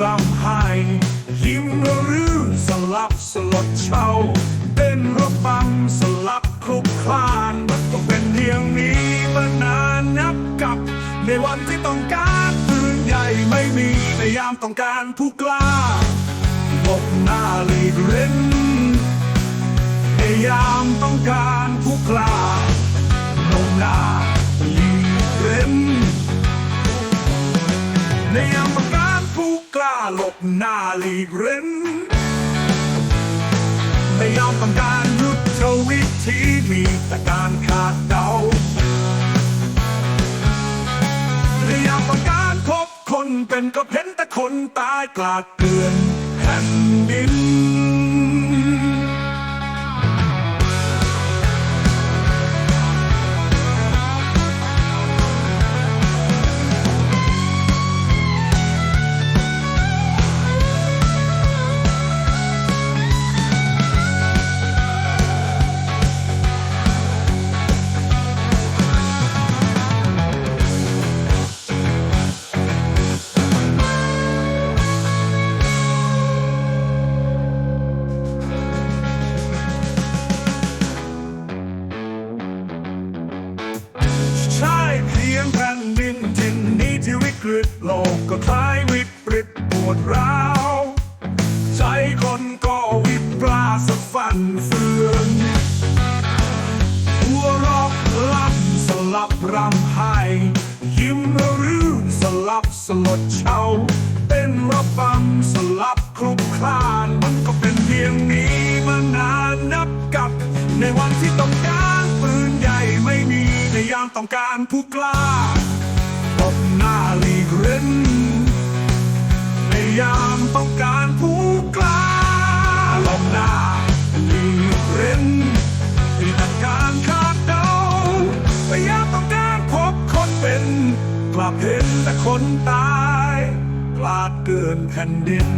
รำไห้ยิ้มหรือสลับสลดเช่าเป็นระบำสลับคลุกคลานมันก็เป็นเพียงนี้มานานนับกับ ในวันที่ต้องการปืนใหญ่ไม่มีในยามต้องการผู้กล้าหลบหน้าลีกเร้นในยามต้องการผู้กล้าลงหน้าลีกเร้นในยามต้องการ ล้าหลบหน้าหลีกเร้นไม่ยอมต้องการยุทธวิธีมีแต่การขาดเดาไม่ยอมต้องการพบคนเป็นก็เห็นแต่คนตายกลาดเกลื่อนแผ่นดิน กฤตโลกก็คล้ายวิปริตปวดร้าว ใจคนก็วิปลาสะฟันเฟือนหัวรอกลับสลับรำไห้ยิ้มรื่นสลับสลดเช่าเป็นระบำสลับคลุกคลานมันก็เป็นเพียงนี้มานานนับกับ ในวันที่ต้องการปืนใหญ่ไม่มีในยามต้องการผู้กล้า หลีกเล่นในยามต้องการผู้กล้าลบหน้าหลีกเร้นที่ต้องการคาดเดาพยายามต้องการพบคนเป็น กลับเห็นแต่คนตายพลาดเกินแผ่นดิน